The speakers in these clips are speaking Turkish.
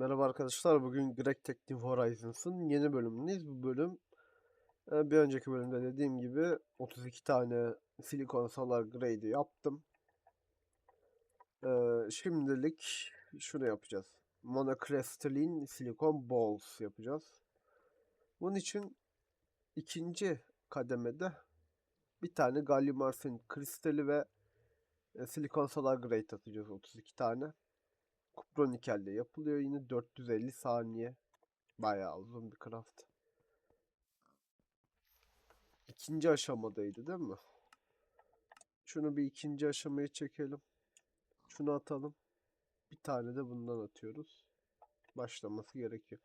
Merhaba arkadaşlar. Bugün Greg Tech Horizons'ın yeni bölümündeyiz. Bu bölüm e, bir önceki bölümde dediğim gibi 32 tane silikon solar grade'i yaptım. E, Şimdilik şunu yapacağız. Monocrystalline silikon balls yapacağız. Bunun için ikinci kademede bir tane gallium arsenit kristali ve e, silikon solar grade atacağız 32 tane. Kupro nikelle yapılıyor yine 450 saniye. Bayağı uzun bir craft. İkinci aşamadaydı değil mi? Şunu bir ikinci aşamaya çekelim. Şunu atalım. Bir tane de bundan atıyoruz. Başlaması gerekiyor.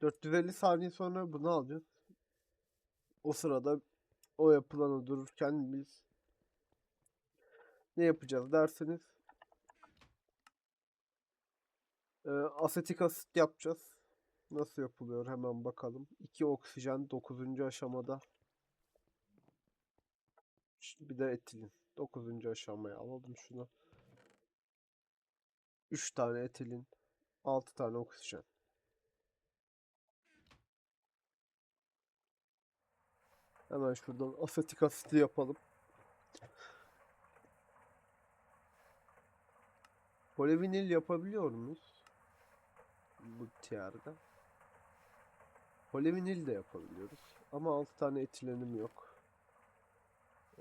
450 saniye sonra bunu alacağız. O sırada o yapılanı dururken biz ne yapacağız derseniz Ee, asetik asit yapacağız. Nasıl yapılıyor hemen bakalım. 2 oksijen 9. aşamada. Şimdi bir de etilin. 9. aşamaya alalım şunu. 3 tane etilin. 6 tane oksijen. Hemen şuradan asetik asiti yapalım. Polivinil yapabiliyor muyuz? Bu tiyarda. Polivinil de yapabiliyoruz. Ama 6 tane etilenim yok.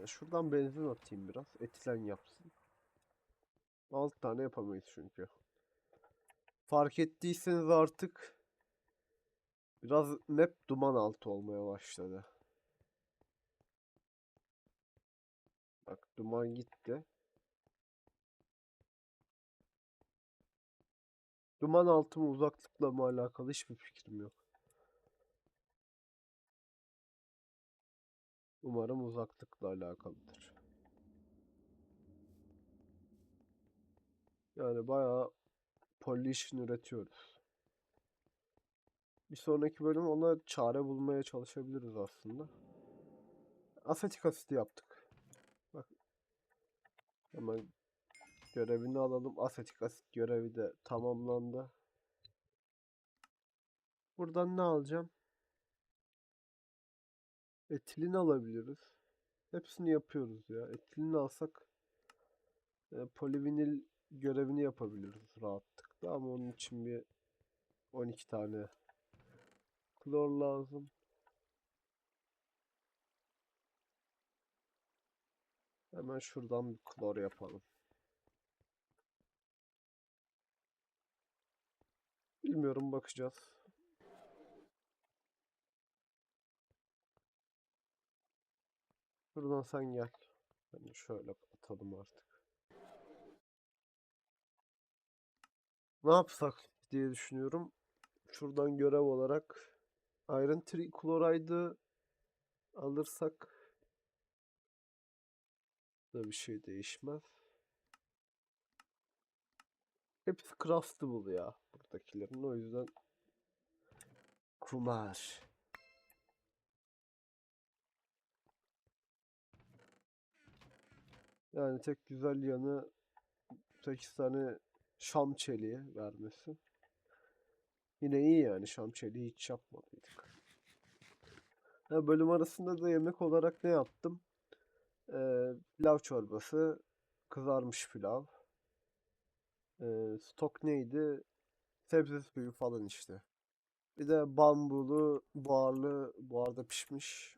Şuradan benzin atayım biraz. Etilen yapsın. 6 tane yapamayız çünkü. Fark ettiyseniz artık biraz map duman altı olmaya başladı. Bak duman gitti. Duman altı mı uzaklıkla mı alakalı hiçbir fikrim yok. Umarım uzaklıkla alakalıdır. Yani bayağı pollution üretiyoruz. Bir sonraki bölüm ona çare bulmaya çalışabiliriz aslında. Asetik asiti yaptık. Bak. Hemen Görevini alalım. Asetik asit görevi de tamamlandı. Buradan ne alacağım? Etilin alabiliriz. Hepsini yapıyoruz ya. Etilin alsak e, polivinil görevini yapabiliriz rahatlıkla ama onun için bir 12 tane klor lazım. Hemen şuradan bir klor yapalım. Bilmiyorum bakacağız. Buradan sen gel. Ben de şöyle atalım artık. Ne yapsak diye düşünüyorum. Şuradan görev olarak Iron Trichloride'ı alırsak da bir şey değişmez. Hepsi craftable ya buradakilerin. O yüzden kumar. Yani tek güzel yanı 8 tane şam çeliği vermesi. Yine iyi yani şam çeliği hiç yapmadıydık. Ha, bölüm arasında da yemek olarak ne yaptım? Ee, pilav çorbası, kızarmış pilav. Ee, stok neydi? Sebze suyu falan işte. Bir de bambulu, buharlı, buharda pişmiş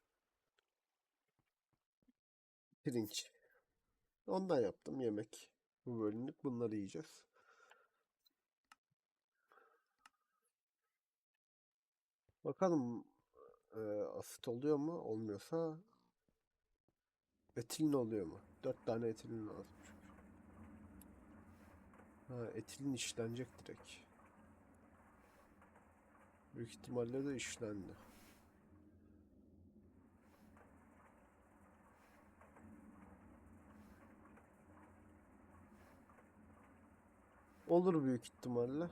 pirinç. Ondan yaptım yemek. Bu bölümlük bunları yiyeceğiz. Bakalım e, asit oluyor mu? Olmuyorsa etilin oluyor mu? Dört tane etilin lazım. Ha, etilin işlenecek direkt. Büyük ihtimalle de işlendi. Olur büyük ihtimalle.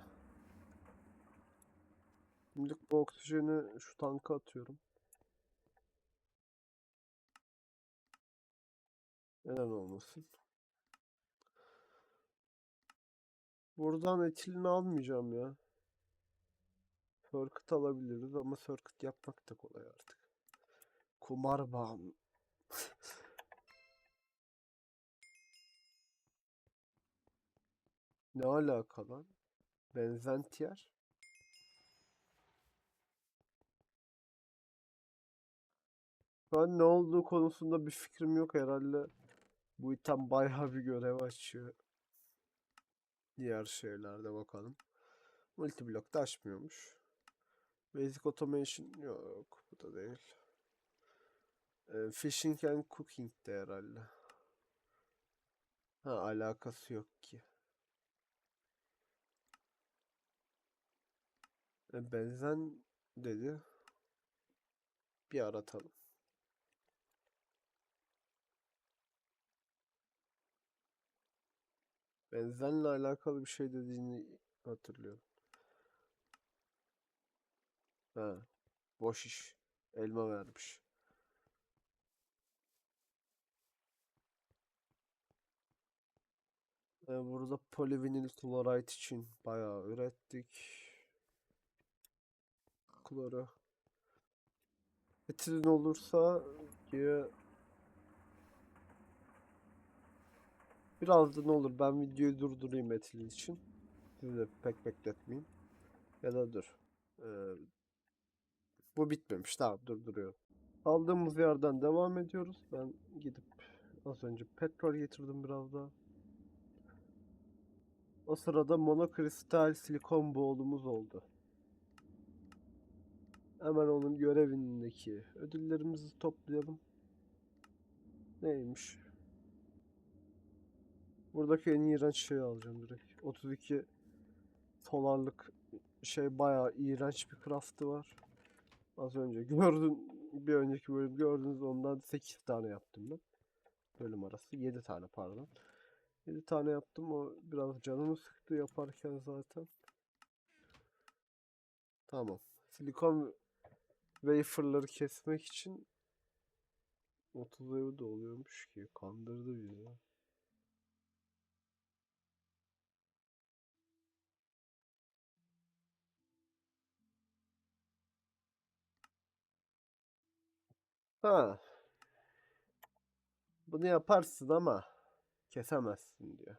Şimdi bu oksijeni şu tanka atıyorum. Neden olmasın? Buradan etilini almayacağım ya. Circuit alabiliriz ama circuit yapmak da kolay artık. Kumar bağım. Ne alaka lan? Benzentiyer. Şu an ne olduğu konusunda bir fikrim yok herhalde. Bu item bayağı bir görev açıyor. Diğer şeylerde bakalım. Multiblok da açmıyormuş. Basic Automation yok bu da değil. Ee, fishing and Cooking de herhalde. Ha alakası yok ki. E, benzen dedi. Bir aratalım. Benzenle alakalı bir şey dediğini hatırlıyorum. Ha, boş iş. Elma vermiş. E, burada polivinil klorit için bayağı ürettik. Kloru. Etilin olursa ki birazdan olur. Ben videoyu durdurayım etilin için. Sizi de pek bekletmeyeyim. Ya da dur. Ee, bu bitmemiş. Tamam durduruyorum. Aldığımız yerden devam ediyoruz. Ben gidip az önce petrol getirdim biraz daha. O sırada monokristal silikon boğulumuz oldu. Hemen onun görevindeki ödüllerimizi toplayalım. Neymiş? Buradaki en iğrenç şeyi alacağım direkt. 32 solarlık şey bayağı iğrenç bir craft'ı var. Az önce gördün bir önceki bölüm gördünüz ondan 8 tane yaptım ben. Bölüm arası 7 tane pardon. 7 tane yaptım o biraz canımı sıktı yaparken zaten. Tamam. Silikon wafer'ları kesmek için 30 evi de oluyormuş ki kandırdı bizi. Ha. Bunu yaparsın ama kesemezsin diyor.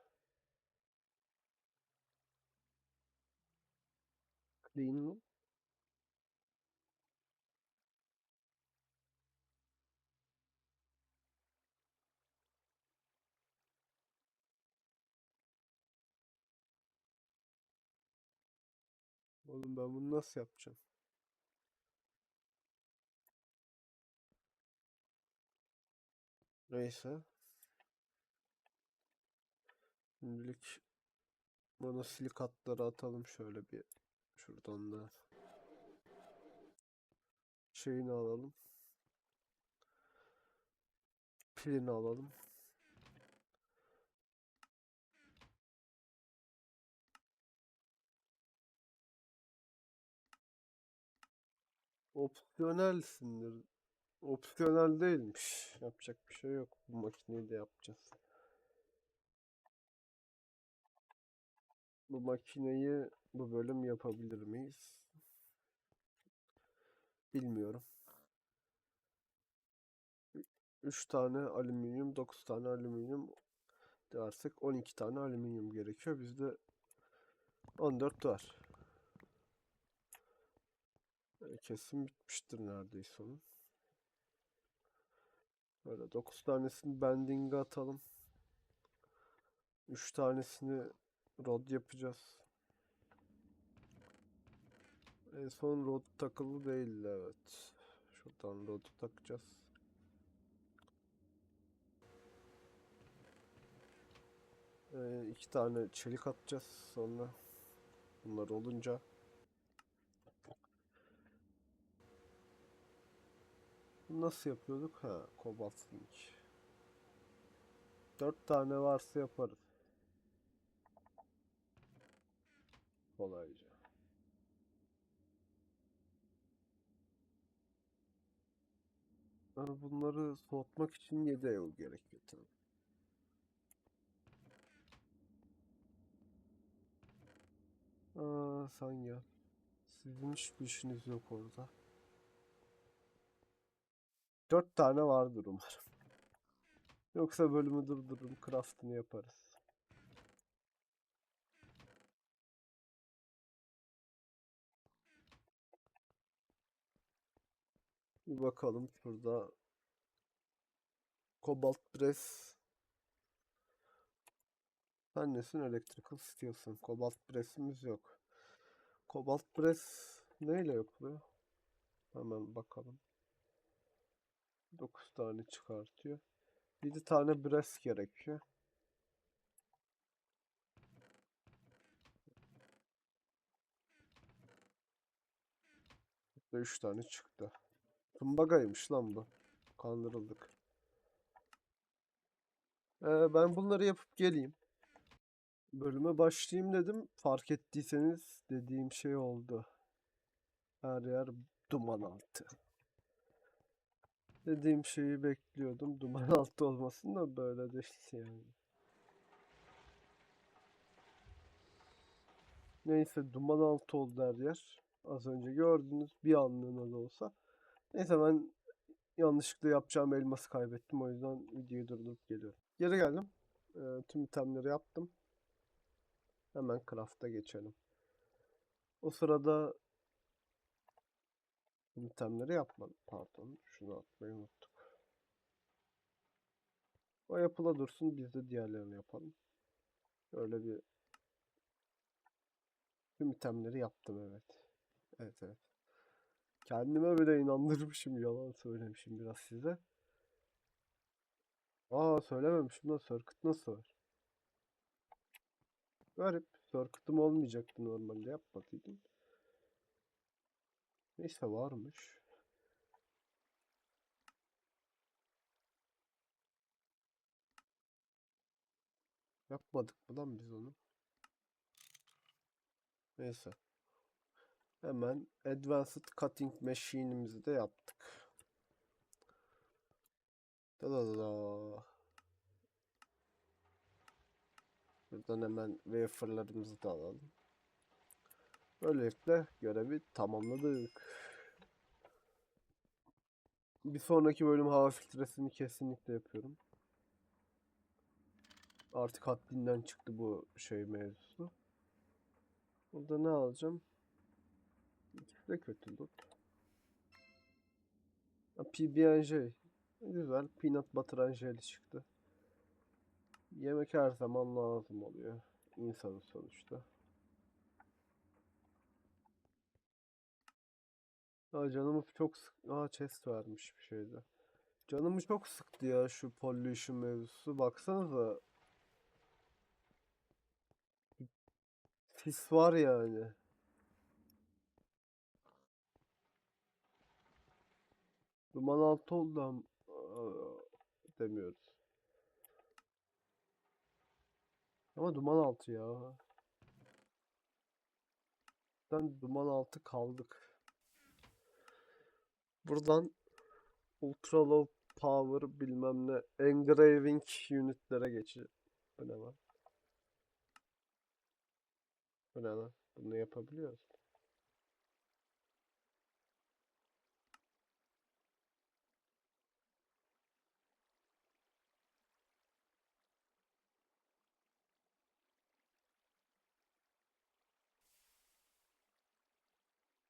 Clean mi? Oğlum ben bunu nasıl yapacağım? Neyse. Şimdilik monosilikatları atalım şöyle bir şuradan da şeyini alalım. Pilini alalım. Opsiyonelsindir. Opsiyonel değilmiş. Yapacak bir şey yok. Bu makineyi de yapacağız. Bu makineyi bu bölüm yapabilir miyiz? Bilmiyorum. 3 tane alüminyum, 9 tane alüminyum dersek 12 tane alüminyum gerekiyor. Bizde 14 var. Kesin bitmiştir neredeyse onun. Böyle 9 tanesini bending'e atalım. 3 tanesini rod yapacağız. En son rod takılı değil evet. Şuradan rodu takacağız. Ee, iki tane çelik atacağız sonra. Bunlar olunca. Nasıl yapıyorduk? Ha, Cobalt Link. Dört tane varsa yaparız. Kolayca. Bunları soğutmak için 7 ev gerekiyor tabii. Aa, sen gel. Sizin hiçbir işiniz yok orada. Dört tane vardır umarım. Yoksa bölümü durdururum, craftını yaparız. Bir bakalım şurada. Cobalt Press. Sen nesin? Electrical Steel'sın. Cobalt Press'imiz yok. Cobalt Press neyle yapılıyor? Hemen bakalım. 9 tane çıkartıyor. 7 tane brass gerekiyor. Burada 3 tane çıktı. Tumbagaymış lan bu. Kandırıldık. Ee, ben bunları yapıp geleyim. Bölüme başlayayım dedim. Fark ettiyseniz dediğim şey oldu. Her yer duman altı. Dediğim şeyi bekliyordum. Duman altı olmasın da böyle değil yani. Neyse duman altı oldu her yer. Az önce gördünüz bir anlığına da olsa. Neyse ben yanlışlıkla yapacağım elması kaybettim. O yüzden videoyu durdurup geliyorum. Geri geldim. Ee, tüm itemleri yaptım. Hemen craft'a geçelim. O sırada itemleri yapmadım. Pardon. Şunu atmayı unuttuk. O yapıla dursun. Biz de diğerlerini yapalım. Öyle bir tüm yaptım evet. Evet evet. Kendime bile inandırmışım. Yalan söylemişim biraz size. Aa söylememişim lan. Circuit nasıl var? Garip. Circuit'ım olmayacaktı normalde. Yapmadıydım. Neyse varmış. Yapmadık mı lan biz onu? Neyse. Hemen Advanced Cutting Machine'imizi de yaptık. Da da da da. Buradan hemen wafer'larımızı da alalım. Böylelikle görevi tamamladık. Bir sonraki bölüm hava filtresini kesinlikle yapıyorum. Artık haddinden çıktı bu şey mevzusu. Burada ne alacağım? İkisi de kötü loot. PB&J. Güzel. Peanut butter and jelly çıktı. Yemek her zaman lazım oluyor. İnsanın sonuçta. Aa, canımı çok sık... Aa chest vermiş bir şeyde. Canımı çok sıktı ya şu pollution mevzusu. Baksanıza. Pis var yani. Duman altı oldu demiyoruz. Ama duman altı ya. Ben duman altı kaldık. Buradan ultra low power bilmem ne engraving unitlere geçeceğim. Bu ne lan? Bu ne lan? Bunu yapabiliyoruz.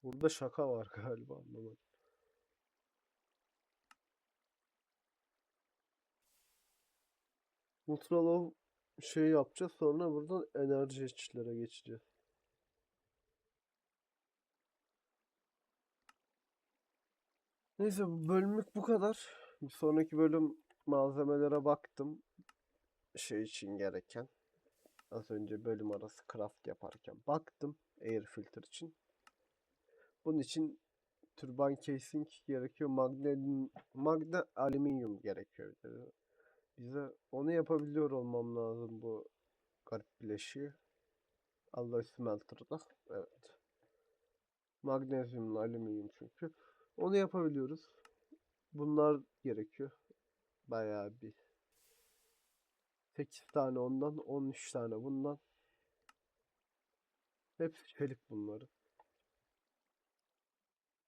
Burada şaka var galiba anlamadım. Ultra low şey yapacağız sonra buradan enerji içlere geçeceğiz. Neyse bu bölümlük bu kadar. Bir sonraki bölüm malzemelere baktım. Şey için gereken. Az önce bölüm arası craft yaparken baktım air filter için. Bunun için turbine casing gerekiyor. Magne, magne alüminyum gerekiyor. Bir. Bize onu yapabiliyor olmam lazım bu garip bileşiği. Alloy smelter'da. Evet. Magnezyumla alüminyum çünkü. Onu yapabiliyoruz. Bunlar gerekiyor. Bayağı bir 8 tane ondan, 13 tane bundan. Hepsi çelik bunları.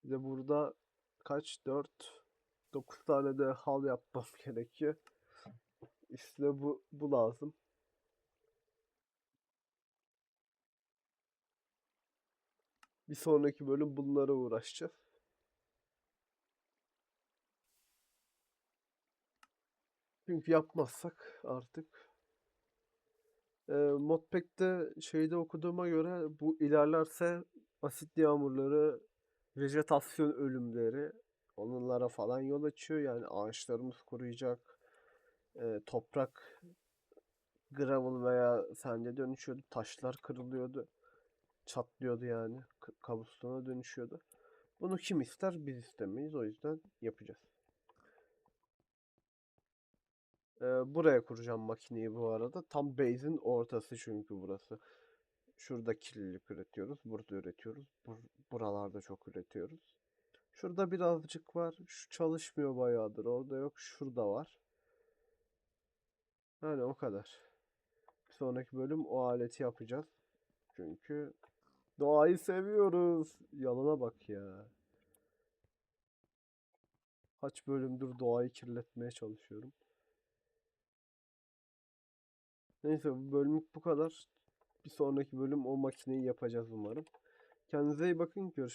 de burada kaç? 4 9 tane de hal yapmam gerekiyor. İşte bu bu lazım. Bir sonraki bölüm bunlara uğraşacağız. Çünkü yapmazsak artık e, modpack'te şeyde okuduğuma göre bu ilerlerse asit yağmurları, vejetasyon ölümleri onlara falan yol açıyor. Yani ağaçlarımız kuruyacak. E, toprak gravel veya sende dönüşüyordu. Taşlar kırılıyordu. Çatlıyordu yani. K- Cobblestone'a dönüşüyordu. Bunu kim ister? Biz istemeyiz. O yüzden yapacağız. Ee, buraya kuracağım makineyi bu arada. Tam base'in ortası çünkü burası. Şurada kirlilik üretiyoruz. Burada üretiyoruz. Bur- buralarda çok üretiyoruz. Şurada birazcık var. Şu çalışmıyor bayağıdır. Orada yok. Şurada var. Yani o kadar. Bir sonraki bölüm o aleti yapacağız. Çünkü doğayı seviyoruz. Yalana bak ya. Kaç bölümdür doğayı kirletmeye çalışıyorum. Neyse bu bölümlük bu kadar. Bir sonraki bölüm o makineyi yapacağız umarım. Kendinize iyi bakın. Görüşürüz.